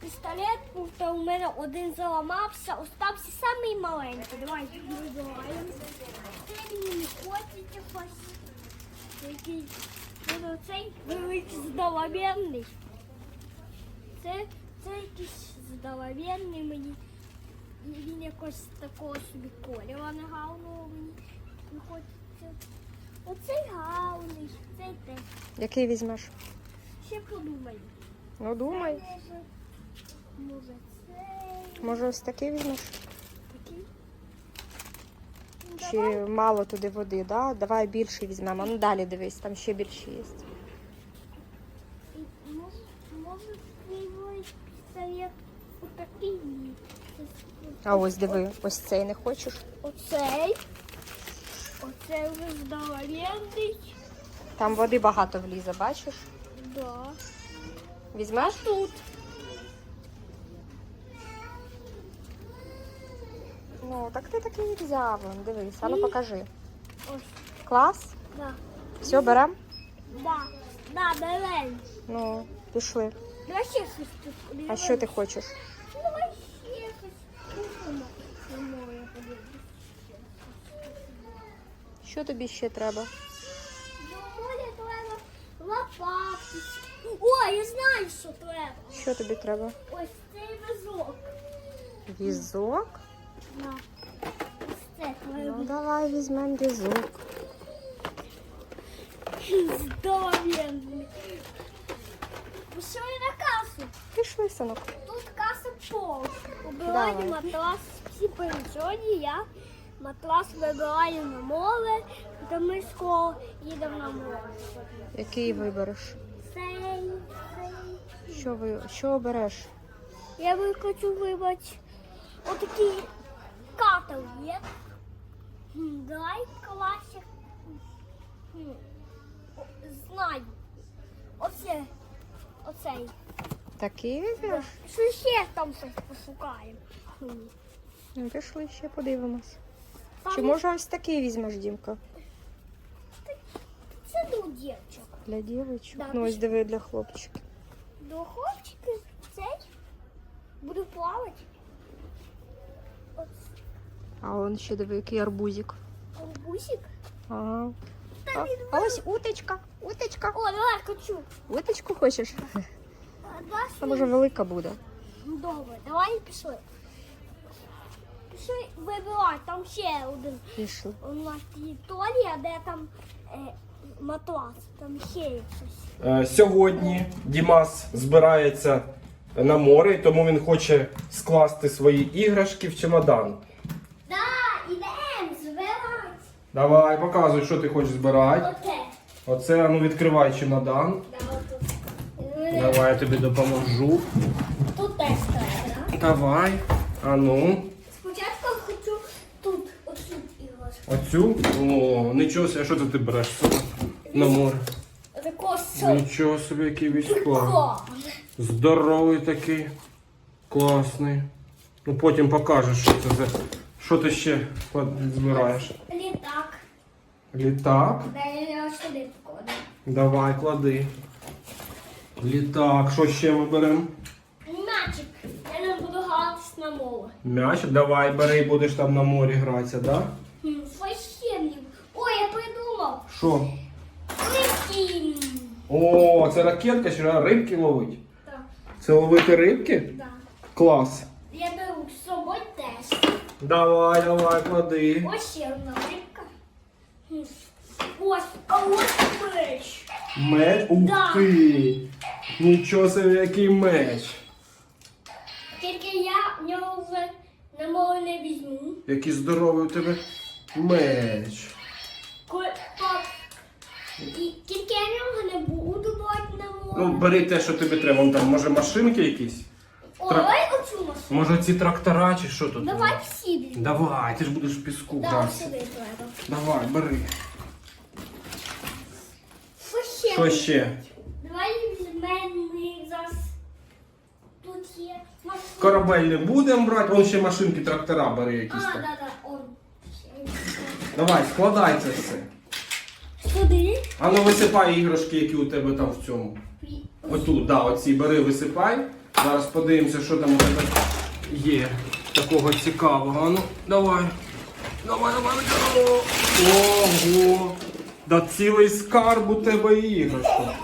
пістолет, то у мене один заламався, остався самий маленький. Давай вибираємо. Це мені не хочеться якось. Який ну, цей великий здоровенний. Це, це якийсь здоровенний мені. Він якось такого собі кольору не гарного мені не хочеться. Оцей гарний, цей теж. Який візьмеш? Ще подумай. Ну думай. Може, цей Може ось такий візьмеш? такий. Ну, Чи давай. мало туди води, да? Давай більший візьмемо. Ну далі дивись, там ще більші є. І Може, може твій пістолет отакий. А ось диви, ось цей не хочеш. Оцей. Оцей вже здоровенний. Там води багато влізе, бачиш? Да. Візьмеш? Тут. Ну, так ти такий і взяв. вон, Дивись, а ну Ні. покажи. Ось. Клас? Да. Все, берем? Да. Да, давай. Ну, пішли. Давай ще щось тут. А що ти хочеш? Ну, Давай ще щось. Купимо. Не можу, я подивлюсь. Що тобі ще треба? До моря треба лопатки. О, я знаю, що треба. Що тобі треба? Ось цей вазок. Візок? На. Ось це Ну давай візьмемо візок. Здоровенний. Пішли на касу. Пішли, синок. Тут каса. Убираю Давай. матрас. Всі перед я матрас вибираю на море, то ми скоро їдемо на море. Який вибереш? Цей, цей. Що ви що обереш? Я би хочу вибрати отакий катер є. Дай класик. Знаю. Оце. Оцей. Такий вибереш? Що ще там щось пошукаємо? Ну, пішли ще подивимось. Там Чи може ось такий візьмеш, Дімка? Це до дівчинок. Для дівчинок? Да, Ну ось диви для хлопчиків. До хлопчиків цей. Буду плавати. А он ще диви, який арбузик. бусик. Ага. А, а ось уточка, уточка. О, давай хочу. Уточку хочеш? А може велика буде? Добре, давай пішли. Пішли вибирай, там ще один. Пішли. У нас територія, де там е, матрас, там ще є щось. Е, Сьогодні Дімас збирається на море, тому він хоче скласти свої іграшки в чемодан. Давай, показуй, що ти хочеш збирати. Оце. Оце, ну відкривай чемодан. Да. Давай я тобі допоможу. Тут теж треба, да? Давай. А ну. Спочатку хочу тут, оцю іграшку. Оцю. О, нічого собі, а що це ти береш з на море? Такого? Нічого собі, який військовий. Здоровий такий. Класний. Ну потім покажеш, що це за. Що ти ще збираєш? літак. Літак. Де я сюди покладу. Давай, клади. Літак, що ще ми беремо? Мячик. Я не буду гратись на море. М'яч, давай бери, будеш там на морі гратися, да? Хм, Священник. Ой, я придумав. Що? Рибки. О, це ракетка, що рибки ловить. Так, Це ловити рибки? да. Клас. Я беру з собою теж. Давай, давай, клади. Ось ще одна рибка. Ось, а ось меч. Меч. Ух Да. ти! Нічого собі, який меч. Тільки я в нього вже на море не візьму. Який здоровий у тебе меч. Коли пап. І тільки я нього не буду брати на Ну, бери те, що тобі треба. Вон там, може, машинки якісь? О, тра- давай оцю машину. Може, ці трактора чи що тут? Давай всі. Давай, ти ж будеш в піску Да, гратися. сюди треба. Давай, бери. Що ще? Давай візьмемо зараз. Тут є машина. Корабель не будемо брати, вон ще машинки, трактора бери А, якісь да, там. да, он. Давай, складай це все. Сюди. А ну висипай іграшки, які у тебе там в цьому. Отут, да, оці бери, висипай. Зараз подивимося, що там у тебе є такого цікавого. А Ну, давай. Давай, давай, давай. Ого! Да цілий скарб у тебе іграшка.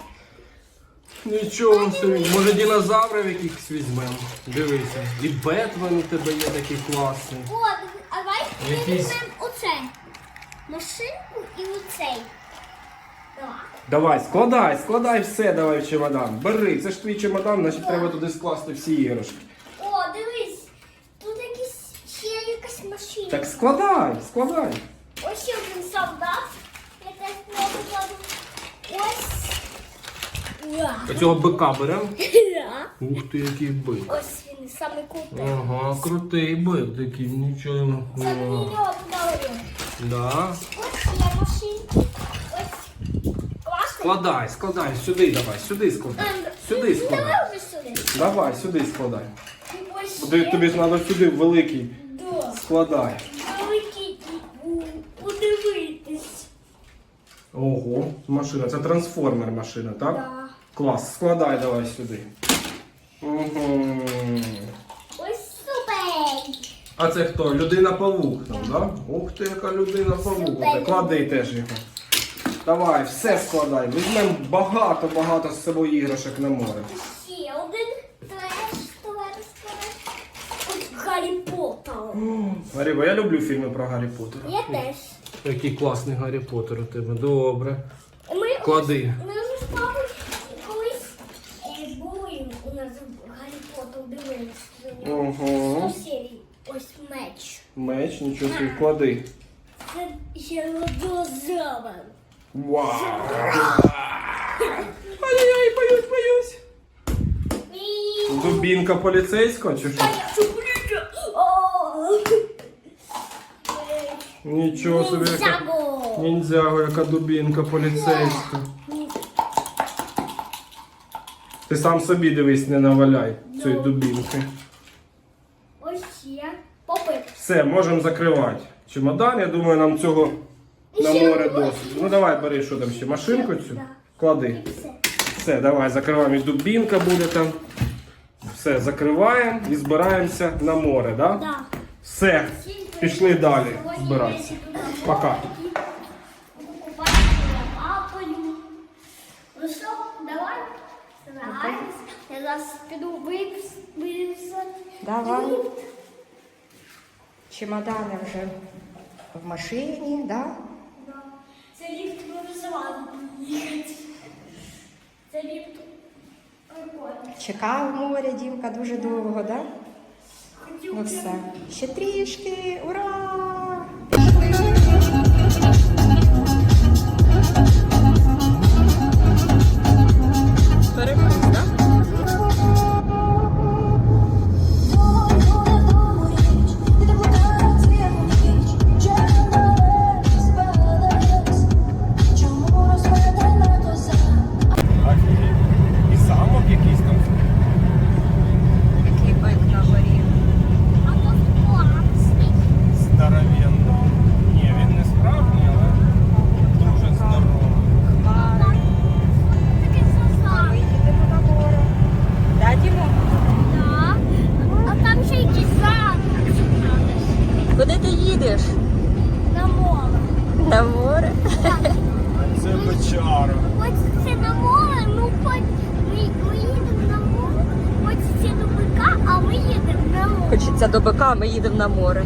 Нічого собі. Може динозаврів якихось візьмемо. Дивися. І Бетмен у тебе є такий класний. О, а давай Якийсь- візьмемо оце. Машинку і оцей. Давай. Давай, складай, складай все, давай в чемодан. Бери, це ж твій чемодан, значить треба туди скласти всі іграшки. О, дивись. Тут якісь ще якась машина. Так складай, складай. Ось ще один солдат. Я теж покладу. Ось. Уа. Цього бика беремо. Ух ти, який бик. Ось він саме крутий. Ага, крутий бик такий, нічого. Це мені О, нього подарунок. Да. Ось є машинки. Ось. Складай, складай, сюди давай, сюди складай. Сюди складай. Давай вже сюди. Давай, сюди складай. Тобі, тобі ж треба сюди великий. Да. Складай. Великий у- подивитись. Ого, машина. Це трансформер машина, так? Да. Клас, складай давай сюди. Угу. Ось супер. А це хто? Людина павук там, да? Ух ти, яка людина павук. Супер. Клади теж його. Давай, все складай. Візьмемо багато-багато з собою іграшок на море. Ще один треш, треш, треш. Гаррі Поттер. Маріба, я люблю фільми про Гаррі Поттера. Я теж. Який класний Гаррі Поттер у тебе. Добре. Ми, Клади. Ми вже з папою колись е, були у нас Гаррі Поттер дивилися за нього. Угу. Сто серій. Ось меч. Нічого собі, клади. Це ще дозавр. Вау! Ай-яй-яй, боюсь, боюсь. Дубінка поліцейського чи що? Нічого собі, яка Ніндзяго. ніндзяго, яка дубінка поліцейська. Ти сам собі дивись, не наваляй цієї дубінки. Все, можемо закривати. Чемодан, я думаю, нам цього на море досить. Ну давай, бери, що там ще, машинку цю? Клади. Все. Все, давай, закриваємо. І дубінка буде там. Все, закриваємо і збираємося на море, да? Да. Все, пішли далі збиратися. Пока. Ну що, давай. Я зараз піду виписати. Давай. Чемодани вже в машині, да? Це ліфт ми визивали. Це ліфт. прикольний. Чекав море, Дімка, дуже довго, да? Ну все. Ще трішки. Ура! Печара. Хочеться на море, ну хоч ми, ми їдемо на море, хочеться до бика, а ми їдемо на море. Хочеться до бика, ми їдемо на море.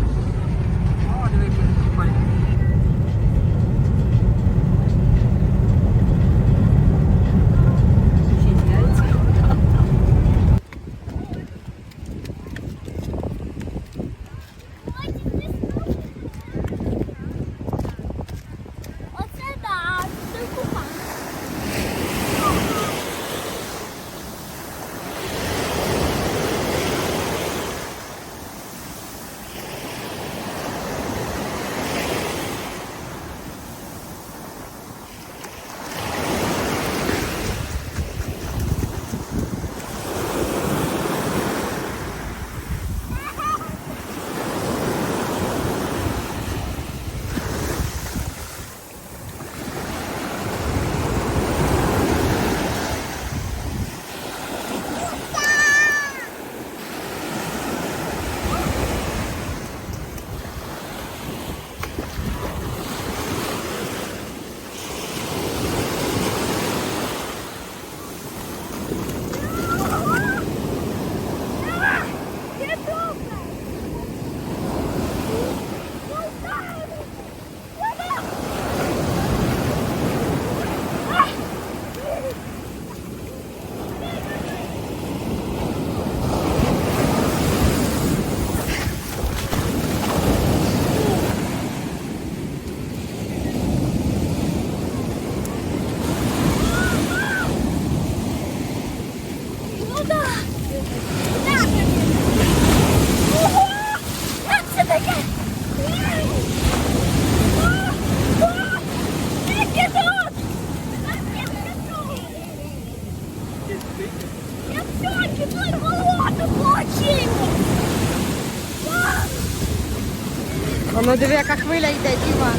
Ну диви, яка хвиля йде, Діва.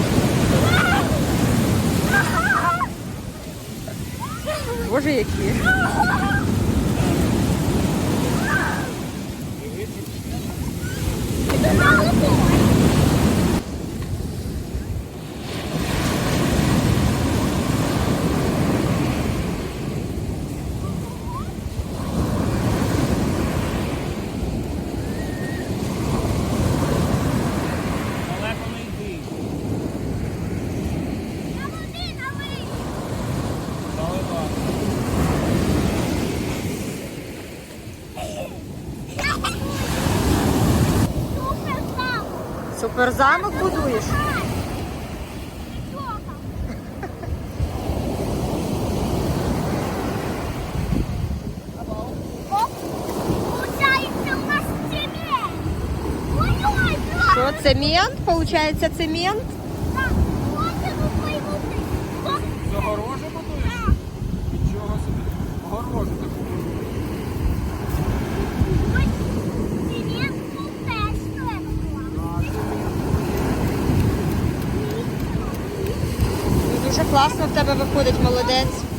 Боже, які. Тепер замок будуєш? Що, цемент? Получається цемент? Загорожу будуєш? Нічого собі. Огорожу. класно в тебе виходить, молодець.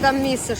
там місиш.